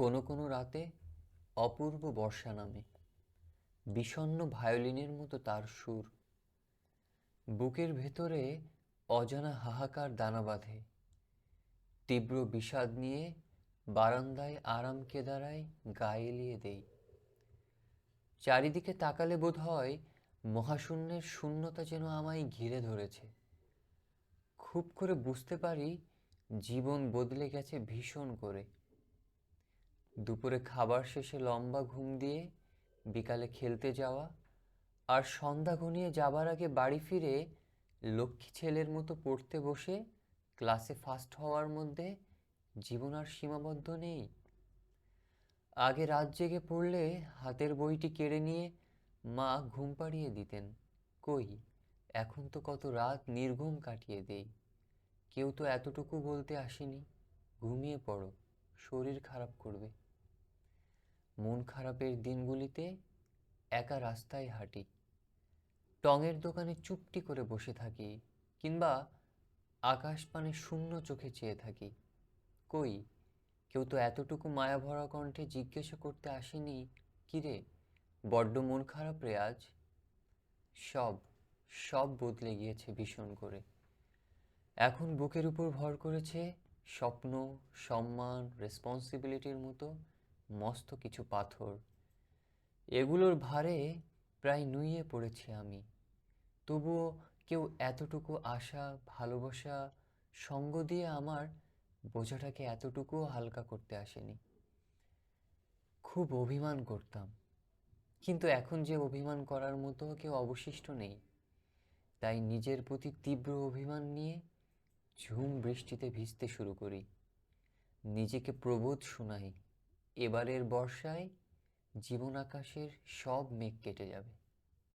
কোনো কোনো রাতে অপূর্ব বর্ষা নামে। বিষণ্ণ ভায়োলিনের মতো তার সুর। বুকের ভেতরে অজানা হাহাকার দানা বাঁধে। তীব্র বিষাদ নিয়ে বারান্দায় আরাম কেদারায় গা এলিয়ে দেই। চারিদিকে তাকালে বোধ হয় মহাশূন্যের শূন্যতা যেন আমায় ঘিরে ধরেছে। খুব করে বুঝতে পারি জীবন বদলে গেছে ভীষণ করে। দুপুরে খাবার শেষে লম্বা ঘুম দিয়ে বিকালে খেলতে যাওয়া আর সন্ধ্যা ঘনিয়ে যাবার আগে বাড়ি ফিরে লক্ষ্মী ছেলের মতো পড়তে বসে ক্লাসে ফার্স্ট হওয়ার মধ্যে জীবন আর সীমাবদ্ধ নেই। আগে রাত জেগে পড়লে হাতের বইটি কেড়ে নিয়ে মা ঘুম পাড়িয়ে দিতেন, কই, এখন তো কত রাত নির্ঘুম কাটিয়ে দেই। কেউ তো এতটুকু বলতে আসেনি। ঘুমিয়ে পড়ো, শরীর খারাপ করবে। মন খারাপের দিনগুলিতে একা রাস্তায় হাঁটি। টঙের দোকানে চুপটি করে বসে থাকি কিংবা আকাশ পানে শূন্য চোখে চেয়ে থাকি। কই, কেউ তো এতটুকু মায়া ভরা কণ্ঠে জিজ্ঞাসা করতে আসেনি, কিরে, বড্ড মন খারাপ রে আজ? সব সব বদলে গিয়েছে ভীষণ করে। এখন বুকের উপর ভর করেছে স্বপ্ন, সম্মান রেসপন্সিবিলিটির মতো মস্ত কিছু পাথর। এগুলোর ভারে প্রায় নুইয়ে পড়েছি আমি। তবুও কেউ এতটুকু আশা, ভালোবাসা, সঙ্গ দিয়ে আমার বোঝাটাকে এতটুকুও হালকা করতে আসেনি। খুব অভিমান করতাম। কিন্তু এখন যে অভিমান করার মতো কেউ অবশিষ্ট নেই। তাই নিজের প্রতি তীব্র অভিমান নিয়ে ঝুম বৃষ্টিতে ভিজতে শুরু করি। নিজেকে প্রবোধ শোনাই। এবারের বর্ষায় জীবন আকাশের সব মেঘ কেটে যাবে।